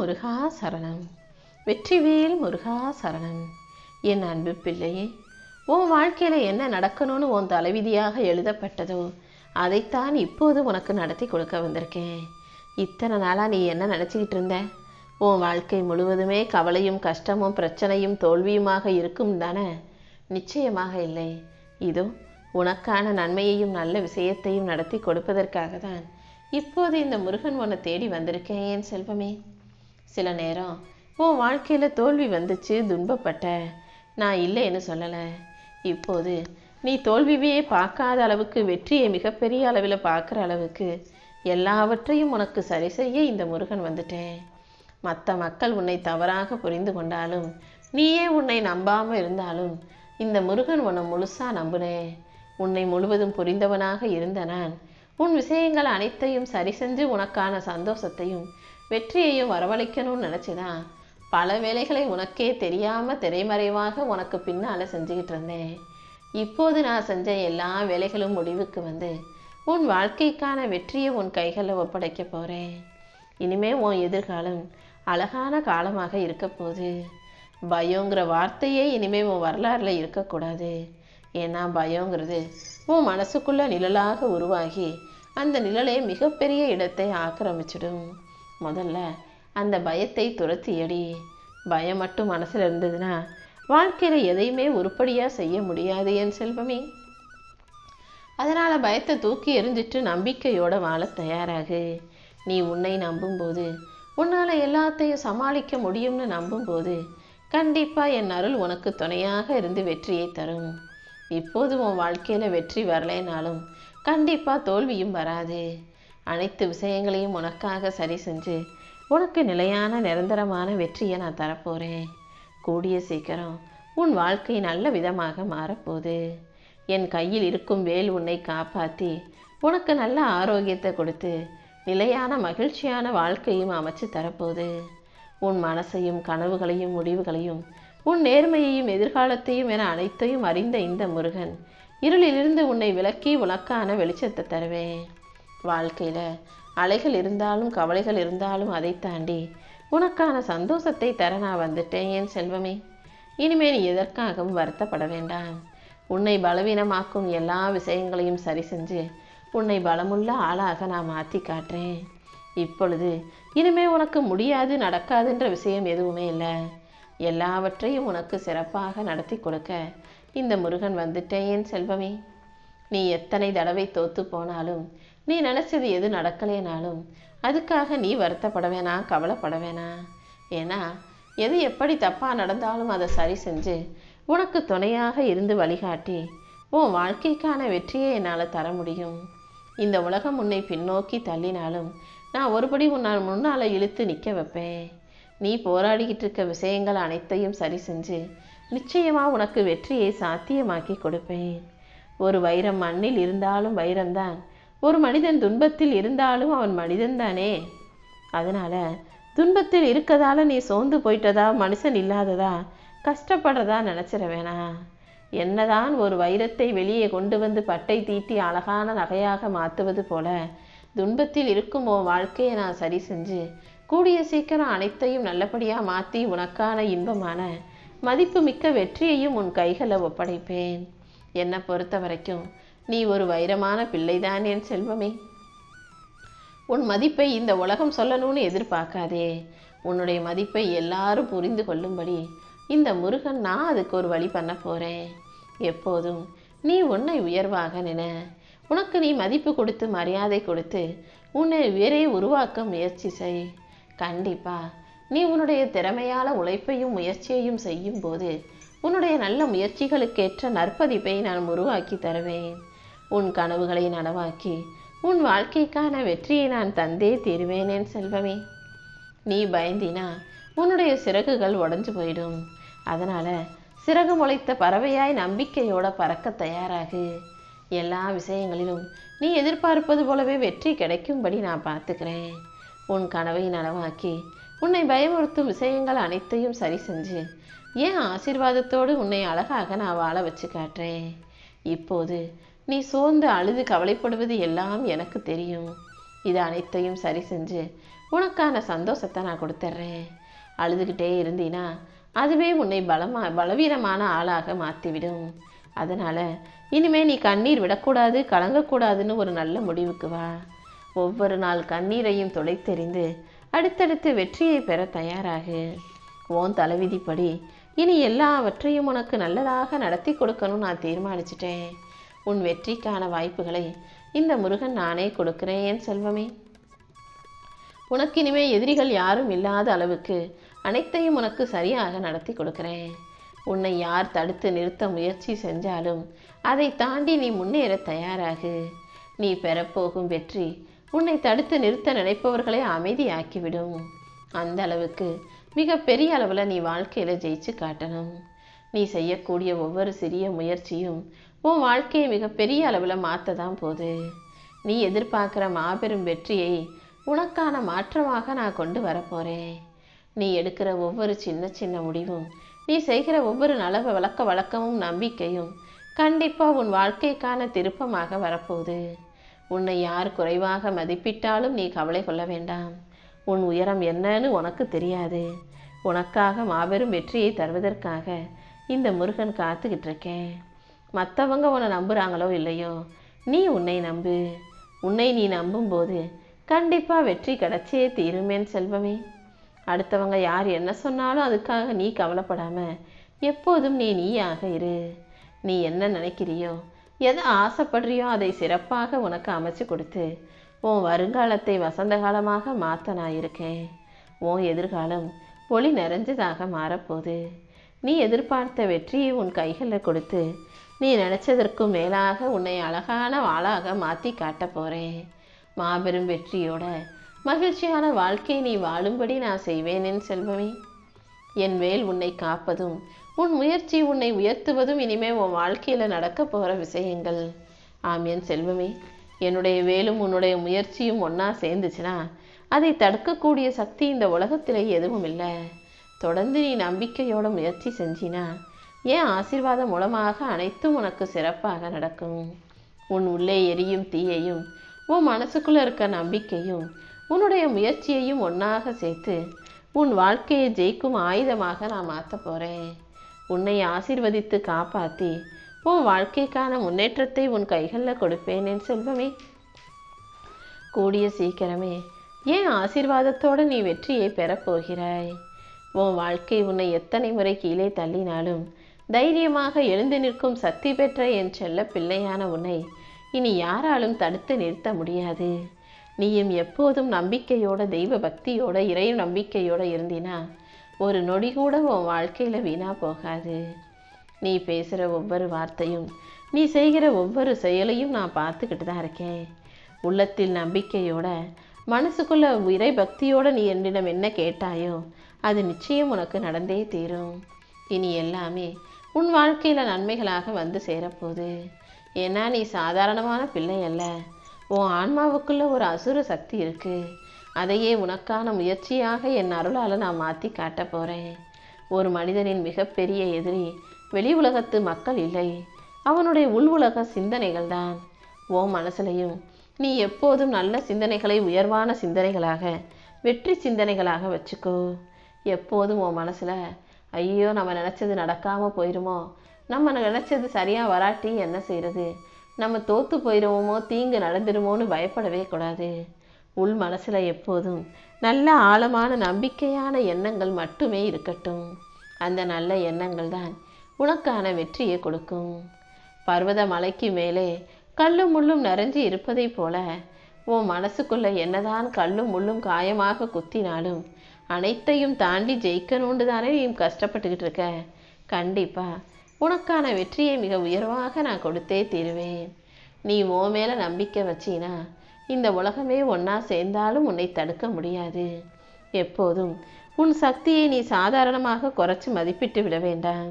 முருகா சரணம். வெற்றிவேல் முருகா சரணம். என் அன்பு பிள்ளையே உன் வாழ்க்கையில் என்ன நடக்கணும்னு உன் தலைவிதியாக எழுதப்பட்டதோ அதைத்தான் இப்போது உனக்கு நடத்தி கொடுக்க வந்திருக்கேன். இத்தனை நாளாக நீ என்ன நினச்சிக்கிட்டு இருந்த? உன் வாழ்க்கை முழுவதுமே கவலையும் கஷ்டமும் பிரச்சனையும் தோல்வியுமாக இருக்கும் தானே? நிச்சயமாக இல்லை. இதோ உனக்கான நன்மையையும் நல்ல விஷயத்தையும் நடத்தி கொடுப்பதற்காக தான் இப்போது இந்த முருகன் உன்னை தேடி வந்திருக்கேன் ஏன் செல்வமே. சில நேரம் உன் வாழ்க்கையில் தோல்வி வந்துச்சு துன்பப்பட்ட. நான் இல்லைன்னு சொல்லலை. இப்போது நீ தோல்வியே பார்க்காத அளவுக்கு வெற்றியை மிகப்பெரிய அளவில் பார்க்குற அளவுக்கு எல்லாவற்றையும் உனக்கு சரி செய்ய இந்த முருகன் வந்துட்டேன். மற்ற மக்கள் உன்னை தவறாக புரிந்து கொண்டாலும் நீயே உன்னை நம்பாமல் இருந்தாலும் இந்த முருகன் உன்னை முழுசாக நம்புனேன் உன்னை முழுவதும் புரிந்தவனாக இருந்த நான் உன் விஷயங்கள் அனைத்தையும் சரி செஞ்சு உனக்கான சந்தோஷத்தையும் வெற்றியையும் வரவழைக்கணும்னு நினச்சிதான் பல வேலைகளை உனக்கே தெரியாமல் திரைமறைவாக உனக்கு பின்னால் செஞ்சுக்கிட்டு இருந்தேன். இப்போது நான் செஞ்ச எல்லா வேலைகளும் முடிவுக்கு வந்து உன் வாழ்க்கைக்கான வெற்றியை உன் கைகளில் ஒப்படைக்க போகிறேன் இனிமே உன் எதிர்காலம் அழகான காலமாக இருக்க போகுது. பயங்கிற வார்த்தையே இனிமே உன் வரலாறில் இருக்கக்கூடாது. ஏன்னா பயங்கிறது உன் மனசுக்குள்ள நிழலாக உருவாகி அந்த நிழலே மிகப்பெரிய இடத்தை ஆக்கிரமிச்சிடும். முதல்ல அந்த பயத்தை துரத்தியடி. பயம் மட்டும் மனசில் இருந்ததுன்னா வாழ்க்கையில் எதையுமே உருப்படியாக செய்ய முடியாது என் செல்வமே. அதனால் பயத்தை தூக்கி எறிஞ்சிட்டு நம்பிக்கையோட வாழ தயாராகு. நீ உன்னை நம்பும்போது உன்னால் எல்லாத்தையும் சமாளிக்க முடியும்னு நம்பும்போது கண்டிப்பாக என் அருள் உனக்கு துணையாக இருந்து வெற்றியை தரும். இப்போது உன் வாழ்க்கையில் வெற்றி வரலைனாலும் கண்டிப்பாக தோல்வியும் வராது. அனைத்து விஷயங்களையும் உனக்காக சரி செஞ்சு உனக்கு நிலையான நிரந்தரமான வெற்றியை நான் தரப்போகிறேன் கூடிய சீக்கிரம் உன் வாழ்க்கை நல்ல விதமாக மாறப்போகுது. என் கையில் இருக்கும் வேல் உன்னை காப்பாற்றி உனக்கு நல்ல ஆரோக்கியத்தை கொடுத்து நிலையான மகிழ்ச்சியான வாழ்க்கையும் அமைச்சு தரப்போகுது. உன் மனசையும் கனவுகளையும் முடிவுகளையும் உன் நேர்மையையும் எதிர்காலத்தையும் என அனைத்தையும் அறிந்த இந்த முருகன் இருளிலிருந்து உன்னை விலக்கி உனக்கான வெளிச்சத்தை தருவேன். வாழ்க்கையில் அலைகள் இருந்தாலும் கவலைகள் இருந்தாலும் அதை தாண்டி உனக்கான சந்தோஷத்தை தர நான் வந்துட்டேன் என் செல்வமே? இனிமேல் நீ எதற்காகவும் வருத்தப்பட வேண்டாம். உன்னை பலவீனமாக்கும் எல்லா விஷயங்களையும் சரி செஞ்சு உன்னை பலமுள்ள ஆளாக நான் மாற்றி காட்டுறேன். இப்பொழுது இனிமே உனக்கு முடியாது நடக்காதுன்ற விஷயம் எதுவுமே இல்லை. எல்லாவற்றையும் உனக்கு சிறப்பாக நடத்தி கொடுக்க இந்த முருகன் வந்துட்டேன் என் செல்வமே? நீ எத்தனை தடவை தோத்து போனாலும் நீ நினச்சது எது நடக்கலைனாலும் அதுக்காக நீ வருத்தப்பட வேணாம் கவலைப்பட வேணாம் ஏன்னா எது எப்படி தப்பாக நடந்தாலும் அதை சரி செஞ்சு உனக்கு துணையாக இருந்து வழிகாட்டி உன் வாழ்க்கைக்கான வெற்றியை என்னால் தர முடியும். இந்த உலகம் உன்னை பின்னோக்கி தள்ளினாலும் நான் ஒருபடி உன்னால் முன்னால் இழுத்து நிற்க வைப்பேன். நீ போராடிக்கிட்டு இருக்க விஷயங்கள் அனைத்தையும் சரி செஞ்சு நிச்சயமாக உனக்கு வெற்றியை சாத்தியமாக்கி கொடுப்பேன். ஒரு வைரம் மண்ணில் இருந்தாலும் வைரம்தான் ஒரு மனிதன் துன்பத்தில் இருந்தாலும் அவன் மனிதன்தானே. அதனால் துன்பத்தில் இருக்கதால நீ சோர்ந்து போயிட்டதா? மனுஷன் இல்லாததா? கஷ்டப்படுறதா நினச்சிட வேணாம். என்னதான் ஒரு வைரத்தை வெளியே கொண்டு வந்து பட்டை தீட்டி அழகான நகையாக மாற்றுவது போல துன்பத்தில் இருக்கும் உன் வாழ்க்கையை நான் சரி செஞ்சு கூடிய சீக்கிரம் அனைத்தையும் நல்லபடியாக மாற்றி உனக்கான இன்பமான மதிப்புமிக்க வெற்றியையும் உன் கைகளில் ஒப்படைப்பேன். என்னை பொறுத்த வரைக்கும் நீ ஒரு வைரமான பிள்ளைதான் என் செல்வமே. உன் மதிப்பை இந்த உலகம் சொல்லணும்னு எதிர்பார்க்காதே. உன்னுடைய மதிப்பை எல்லாரும் புரிந்து கொள்ளும்படி இந்த முருகன் நான் அதுக்கு ஒரு வழி பண்ண போகிறேன் எப்போதும் நீ உன்னை உயர்வாக நின. உனக்கு நீ மதிப்பு கொடுத்து மரியாதை கொடுத்து உன்னை வேறே உருவாக்க முயற்சி செய். கண்டிப்பா நீ உன்னுடைய திறமையால உழைப்பையும் முயற்சியையும் செய்யும் போது உன்னுடைய நல்ல முயற்சிகளுக்கேற்ற நற்பதிப்பை நான் உருவாக்கி தருவேன். உன் கனவுகளை நனவாக்கி உன் வாழ்க்கைக்கான வெற்றியை நான் தந்தே தீருவேனேன் செல்வமே. நீ பயந்தினா உன்னுடைய சிறகுகள் உடஞ்சு போயிடும். அதனால சிறகு முளைத்த பறவையாய் நம்பிக்கையோட பறக்க தயாராகு. எல்லா விஷயங்களிலும் நீ எதிர்பார்ப்பது போலவே வெற்றி கிடைக்கும்படி நான் பார்த்துக்கிறேன். உன் கனவை நனவாக்கி உன்னை பயமுறுத்தும் விஷயங்கள் அனைத்தையும் சரி செஞ்சு ஏன் ஆசீர்வாதத்தோடு உன்னை அழகாக நான் வாழ வச்சு காட்டுறேன்? இப்போது நீ சோர்ந்து அழுது கவலைப்படுவது எல்லாம் எனக்கு தெரியும். இது அனைத்தையும் சரி செஞ்சு உனக்கான சந்தோஷத்தை நான் கொடுத்துட்றேன் அழுதுகிட்டே இருந்தீனா அதுவே உன்னை பலமா பலவீனமான ஆளாக மாற்றிவிடும் அதனால் இனிமே நீ கண்ணீர் விடக்கூடாது கலங்கக்கூடாதுன்னு ஒரு நல்ல முடிவுக்கு வா. ஒவ்வொரு நாள் கண்ணீரையும் துடைத்தெறிந்து அடுத்தடுத்து வெற்றியை பெற தயாராகு. ஓன் தலைவிதிப்படி இனி எல்லாவற்றையும் உனக்கு நல்லதாக நடத்தி கொடுக்கணும் நான் தீர்மானிச்சிட்டேன். உன் வெற்றிக்கான வாய்ப்புகளை இந்த முருகன் நானே கொடுக்கிறேன் என் செல்வமே? உனக்கு இனிமே எதிரிகள் யாரும் இல்லாத அளவுக்கு அனைத்தையும் உனக்கு சரியாக நடத்தி கொடுக்கிறேன். உன்னை யார் தடுத்து நிறுத்த முயற்சி செஞ்சாலும் அதை தாண்டி நீ முன்னேற தயாராகு. நீ பெறப்போகும் வெற்றி உன்னை தடுத்து நிறுத்த நினைப்பவர்களை அமைதியாக்கிவிடும். அந்த அளவுக்கு மிக பெரிய அளவில் நீ வாழ்க்கையில் ஜெயிச்சு காட்டணும். நீ செய்யக்கூடிய ஒவ்வொரு சிறிய முயற்சியும் உன் வாழ்க்கையை மிகப்பெரிய அளவில் மாற்ற தான் போகுது. நீ எதிர்பார்க்குற மாபெரும் வெற்றியை உனக்கான மாற்றமாக நான் கொண்டு வரப்போகிறேன் நீ எடுக்கிற ஒவ்வொரு சின்ன சின்ன முடிவும் நீ செய்கிற ஒவ்வொரு நல வழக்க வழக்கமும் நம்பிக்கையும் கண்டிப்பாக உன் வாழ்க்கைக்கான திருப்பமாக வரப்போகுது. உன்னை யார் குறைவாக மதிப்பிட்டாலும் நீ கவலை கொள்ள வேண்டாம். உன் உயரம் என்னன்னு உனக்கு தெரியாது. உனக்காக மாபெரும் வெற்றியை தருவதற்காக இந்த முருகன் காத்துக்கிட்டு இருக்கேன். மற்றவங்க உன்னை நம்புகிறாங்களோ இல்லையோ நீ உன்னை நம்பு. உன்னை நீ நம்பும்போது கண்டிப்பாக வெற்றி கிடைச்சே தீருமேன் செல்வமே. அடுத்தவங்க யார் என்ன சொன்னாலும் அதுக்காக நீ கவலைப்படாமல் எப்போதும் நீ நீயாக இரு. நீ என்ன நினைக்கிறியோ எதை ஆசைப்படுறியோ அதை சிறப்பாக உனக்கு அமைச்சு கொடுத்து உன் வருங்காலத்தை வசந்த காலமாக மாற்ற நான் இருக்கேன். உன் எதிர்காலம் ஒளி நிறைஞ்சதாக மாறப்போகுது. நீ எதிர்பார்த்த வெற்றியை உன் கைகளில் கொடுத்து நீ நினச்சதற்கும் மேலாக உன்னை அழகான வாளாக மாற்றி காட்டப் போகிறேன் மாபெரும் வெற்றியோட மகிழ்ச்சியான வாழ்க்கை நீ வாழும்படி நான் செய்வேன் செல்வமே. என் வேல் உன்னை காப்பதும் உன் முயற்சி உன்னை உயர்த்துவதும் இனிமே உன் வாழ்க்கையில் நடக்க போகிற விஷயங்கள். ஆம் என் செல்வமே என்னுடைய வேலும் உன்னுடைய முயற்சியும் ஒன்றா சேர்ந்துச்சுன்னா அதை தடுக்கக்கூடிய சக்தி இந்த உலகத்தில் எதுவும் இல்லை. தொடர்ந்து நீ நம்பிக்கையோட முயற்சி செஞ்சினா ஏன் ஆசிர்வாதம் மூலமாக அனைத்தும் உனக்கு சிறப்பாக நடக்கும்? உன் உள்ளே எரியும் தீயையும் உன் மனசுக்குள்ளே இருக்க நம்பிக்கையும் உன்னுடைய முயற்சியையும் ஒன்றாக சேர்த்து உன் வாழ்க்கையை ஜெயிக்கும் ஆயுதமாக நான் மாற்ற போகிறேன் உன்னை ஆசிர்வதித்து காப்பாற்றி உன் வாழ்க்கைக்கான முன்னேற்றத்தை உன் கைகளில் கொடுப்பேன் என் செல்வமே. கூடிய சீக்கிரமே ஏன் ஆசிர்வாதத்தோடு நீ வெற்றியை பெறப்போகிறாய் உன் வாழ்க்கை உன்னை எத்தனை முறை கீழே தள்ளினாலும் தைரியமாக எழுந்து நிற்கும் சக்தி பெற்ற என் செல்ல பிள்ளையான உன்னை இனி யாராலும் தடுத்து நிறுத்த முடியாது. நீயும் எப்போதும் நம்பிக்கையோட தெய்வ பக்தியோட இறை நம்பிக்கையோட இருந்தினா ஒரு நொடி கூட உன் வாழ்க்கையில் வீணா போகாது. நீ பேசுகிற ஒவ்வொரு வார்த்தையும் நீ செய்கிற ஒவ்வொரு செயலையும் நான் பார்த்துக்கிட்டு தான் இருக்கேன். உள்ளத்தில் நம்பிக்கையோட மனசுக்குள்ள இறை பக்தியோட நீ என்னிடம் என்ன கேட்டாயோ அது நிச்சயம் உனக்கு நடந்தே தீரும். இனி எல்லாமே உன் வாழ்க்கையில் நன்மைகளாக வந்து சேரப்போகுது. ஏன்னா நீ சாதாரணமான பிள்ளை அல்ல. உன் ஆன்மாவுக்குள்ள ஒரு அசுர சக்தி இருக்கு. அதையே உனக்கான முயற்சியாக என் அருளால் நான் மாற்றி காட்ட போகிறேன் ஒரு மனிதனின் மிகப்பெரிய எதிரி வெளி உலகத்து மக்கள் இல்லை. அவனுடைய உள் உலக சிந்தனைகள் தான். ஓ மனசுலையும் நீ எப்போதும் நல்ல சிந்தனைகளை உயர்வான சிந்தனைகளாக வெற்றி சிந்தனைகளாக வச்சுக்கோ. எப்போதும் உன் மனசில் ஐயோ நம்ம நினச்சது நடக்காமல் போயிடுமோ நம்ம நினச்சது சரியாக வராட்டி என்ன செய்கிறது நம்ம தோற்று போயிடுவோமோ தீங்கு நடந்துடுமோன்னு பயப்படவே கூடாது. உள் மனசில் எப்போதும் நல்ல ஆழமான நம்பிக்கையான எண்ணங்கள் மட்டுமே இருக்கட்டும். அந்த நல்ல எண்ணங்கள் தான் உனக்கான வெற்றியை கொடுக்கும். பர்வத மலைக்கு மேலே கல்லும் முள்ளும் நிறைஞ்சு இருப்பதைப் போல உன் மனசுக்குள்ள என்னதான் கல்லும் முள்ளும் காயமாக குத்தினாலும் அனைத்தையும் தாண்டி ஜெயிக்கணும்னு தானே நீ கஷ்டப்பட்டுக்கிட்டு இருக்க? கண்டிப்பா. உனக்கான வெற்றியை மிக உயர்வாக நான் கொடுத்தே தீருவேன். நீ ஓ மேல நம்பிக்கை வச்சினா இந்த உலகமே ஒன்றா சேர்ந்தாலும் உன்னை தடுக்க முடியாது. எப்போதும் உன் சக்தியை நீ சாதாரணமாக குறைச்சி மதிப்பிட்டு விட வேண்டாம்.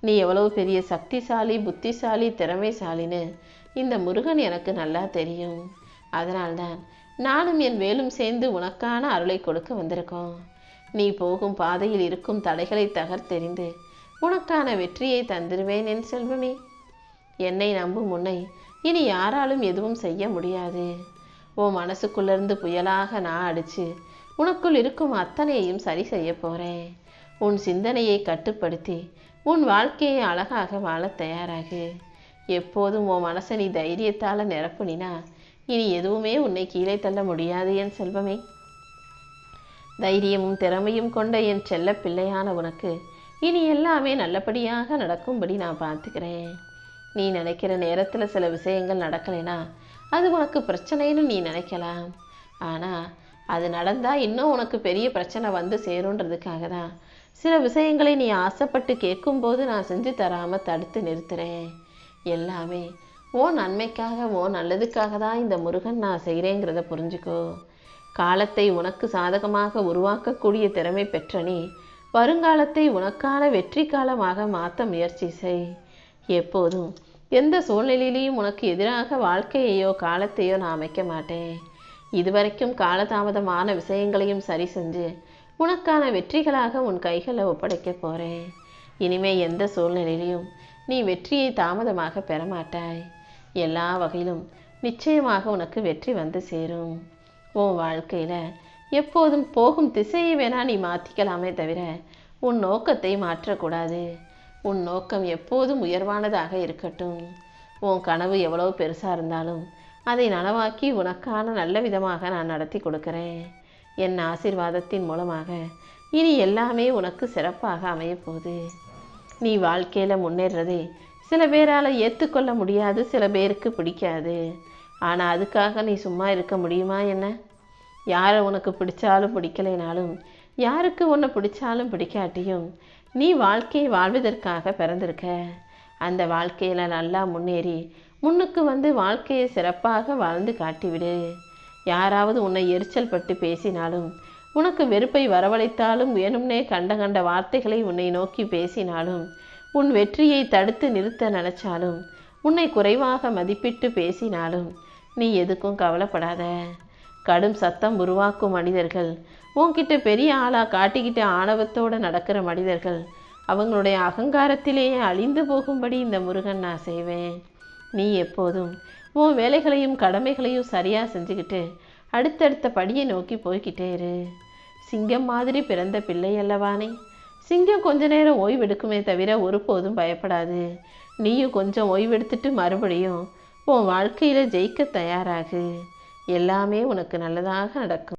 நீ எவ்வளவு பெரிய சக்திசாலி புத்திசாலி திறமைசாலின்னு இந்த முருகன் எனக்கு நல்லா தெரியும். அதனால்தான் நானும் என் வேலும் சேர்ந்து உனக்கான அருளை கொடுக்க வந்திருக்கோம். நீ போகும் பாதையில் இருக்கும் தடைகளை தகர்த்தெறிந்து உனக்கான வெற்றியை தந்திருவேன் என் செல்வமே. என்னை நம்பும் உன்னை இனி யாராலும் எதுவும் செய்ய முடியாது. உன் மனசுக்குள்ளேருந்து புயலாக நான் அடிச்சு உனக்குள் இருக்கும் அத்தனையையும் சரி செய்ய போகிறேன் உன் சிந்தனையை கட்டுப்படுத்தி உன் வாழ்க்கையை அழகாக வாழத் தயாராகு. எப்போதும் உன் மனசை நீ தைரியத்தால் நிரப்புனினா இனி எதுவுமே உன்னை கீழே தள்ள முடியாது என் செல்வமே. தைரியமும் திறமையும் கொண்ட என் செல்ல பிள்ளையான உனக்கு இனி எல்லாமே நல்லபடியாக நடக்கும்படி நான் பார்த்துக்கிறேன். நீ நினைக்கிற நேரத்தில் சில விஷயங்கள் நடக்கலைனா அது உனக்கு பிரச்சனைன்னு நீ நினைக்கலாம். ஆனால் அது நடந்தால் இன்னும் உனக்கு பெரிய பிரச்சனை வந்து சேருன்றதுக்காக தான் சில விஷயங்களை நீ ஆசைப்பட்டு கேட்கும்போது நான் செஞ்சு தராமல் தடுத்து நிறுத்துகிறேன் எல்லாமே ஓ நன்மைக்காக ஓ நல்லதுக்காக தான் இந்த முருகன் நான் செய்கிறேங்கிறத புரிஞ்சுக்கோ. காலத்தை உனக்கு சாதகமாக உருவாக்கக்கூடிய திறமை பெற்ற நீ வருங்காலத்தை உனக்கான வெற்றி காலமாக மாற்ற முயற்சி செய். எப்போதும் எந்த சூழ்நிலையிலையும் உனக்கு எதிராக வாழ்க்கையையோ காலத்தையோ நான் அமைக்க மாட்டேன். இதுவரைக்கும் காலதாமதமான விஷயங்களையும் சரி செஞ்சு உனக்கான வெற்றிகளாக உன் கைகளை ஒப்படைக்க போகிறேன் இனிமே எந்த சூழ்நிலையிலையும் நீ வெற்றியை தாமதமாக பெற மாட்டாய். எல்லா வகையிலும் நிச்சயமாக உனக்கு வெற்றி வந்து சேரும். உன் வாழ்க்கையில் எப்போதும் போகும் திசையை வேணா நீ மாற்றிக்கலாமே தவிர உன் நோக்கத்தை மாற்றக்கூடாது. உன் நோக்கம் எப்போதும் உயர்வானதாக இருக்கட்டும். உன் கனவு எவ்வளோ பெருசாக இருந்தாலும் அதை நனவாக்கி உனக்கான நல்ல விதமாக நான் நடத்தி கொடுக்குறேன். என் ஆசீர்வாதத்தின் மூலமாக இனி எல்லாமே உனக்கு சிறப்பாக அமையப்போகுது. நீ வாழ்க்கையில் முன்னேறதே சில பேரால் ஏற்றுக்கொள்ள முடியாது சில பேருக்கு பிடிக்காது. ஆனால் அதுக்காக நீ சும்மா இருக்க முடியுமா என்ன? யாரை உனக்கு பிடிச்சாலும் பிடிக்கலைனாலும் யாருக்கு உன்னை பிடிச்சாலும் பிடிக்காட்டியும் நீ வாழ்க்கையை வாழ்வதற்காக பிறந்திருக்க. அந்த வாழ்க்கையில் நல்லா முன்னேறி முன்னுக்கு வந்து வாழ்க்கையை சிறப்பாக வாழ்ந்து காட்டிவிடு. யாராவது உன்னை எரிச்சல் பட்டு பேசினாலும் உனக்கு வெறுப்பை வரவழைத்தாலும் வேணும்னே கண்ட கண்ட வார்த்தைகளை உன்னை நோக்கி பேசினாலும் உன் வெற்றியை தடுத்து நிறுத்த நினைச்சாலும் உன்னை குறைவாக மதிப்பிட்டு பேசினாலும் நீ எதுக்கும் கவலைப்படாத. கடும் சத்தம் உருவாக்கும் மனிதர்கள். உன்கிட்ட பெரிய ஆளாக காட்டிக்கிட்டு ஆணவத்தோடு நடக்கிற மனிதர்கள். அவங்களுடைய அகங்காரத்திலேயே அழிந்து போகும்படி இந்த முருகன் நான் செய்வேன். நீ எப்போதும் உன் வேலைகளையும் கடமைகளையும் சரியாக செஞ்சுக்கிட்டு அடுத்தடுத்த படியை நோக்கி போய்கிட்டே இரு. சிங்கம் மாதிரி பிறந்த பிள்ளை அல்லவானே. சிங்கம் கொஞ்ச நேரம் ஓய்வெடுக்குமே தவிர ஒருபோதும் பயப்படாது. நீயும் கொஞ்சம் ஓய்வெடுத்துட்டு மறுபடியும் உன் வாழ்க்கையில் ஜெயிக்க தயாராகு. எல்லாமே உனக்கு நல்லதாக நடக்கும்.